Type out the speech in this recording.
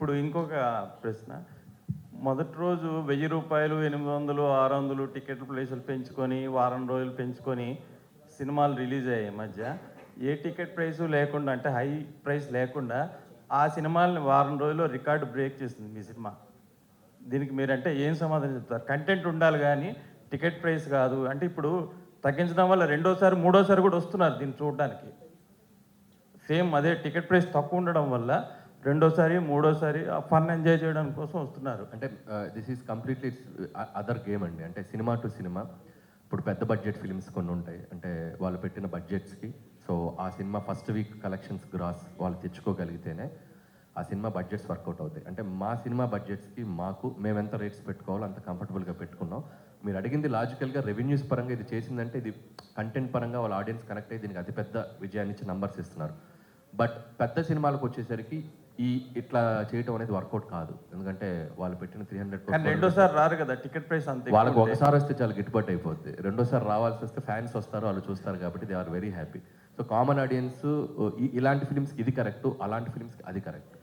ఇప్పుడు ఇంకొక ప్రశ్న. మొదటి రోజు వెయ్యి రూపాయలు ఎనిమిది వందలు ఆరు వందలు టికెట్ ప్లేసులు పెంచుకొని వారం రోజులు పెంచుకొని సినిమాలు రిలీజ్ అయ్యాయి ఈ మధ్య. ఏ టికెట్ ప్రైస్ లేకుండా అంటే హై ప్రైస్ లేకుండా ఆ సినిమాల్ని వారం రోజుల్లో రికార్డు బ్రేక్ చేసింది మీ సినిమా. దీనికి మీరంటే ఏం సమాధానం చెప్తారు? కంటెంట్ ఉండాలి కానీ టికెట్ ప్రైస్ కాదు. అంటే ఇప్పుడు తగ్గించడం వల్ల రెండోసారి మూడోసారి కూడా వస్తున్నారు దీన్ని చూడడానికి. సేమ్ అదే టికెట్ ప్రైస్ తక్కువ ఉండడం వల్ల రెండోసారి మూడోసారి ఆ ఫన్ ఎంజాయ్ చేయడం కోసం వస్తున్నారు. అంటే this is completely other game అండి. అంటే సినిమా టు సినిమా. ఇప్పుడు పెద్ద బడ్జెట్ ఫిలిమ్స్ కొన్ని ఉంటాయి. అంటే వాళ్ళు పెట్టిన బడ్జెట్స్కి సో ఆ cinema first week collections gross వాళ్ళు తెచ్చుకోగలిగితేనే ఆ సినిమా బడ్జెట్స్ వర్కౌట్ అవుతాయి. అంటే మా సినిమా బడ్జెట్స్కి మాకు మేము ఎంత రేట్స్ పెట్టుకోవాలో అంత కంఫర్టబుల్గా పెట్టుకున్నాం. మీరు అడిగింది లాజికల్గా రెవెన్యూస్ పరంగా ఇది చేసిందంటే ఇది కంటెంట్ పరంగా వాళ్ళ ఆడియన్స్ కనెక్ట్ అయ్యి దీనికి అతిపెద్ద విజయాన్ని ఇచ్చి నంబర్స్ ఇస్తున్నారు. బట్ పెద్ద సినిమాలకు వచ్చేసరికి ఈ ఇట్లా చేయటం అనేది వర్కౌట్ కాదు. ఎందుకంటే వాళ్ళు పెట్టిన త్రీ హండ్రెడ్ రెండోసారి రారు కదా టికెట్ ప్రైస్ అంతే వాళ్ళకి ఒకసారి వస్తే చాలా గిట్టుబాటు అయిపోద్ది. రెండోసారి రావాల్సి వస్తే ఫ్యాన్స్ వస్తారు వాళ్ళు చూస్తారు కాబట్టి they are very happy so common audience ఇలాంటి ఫిల్మ్స్కి ఇది కరెక్ట్ అలాంటి ఫిల్మ్స్కి అది కరెక్ట్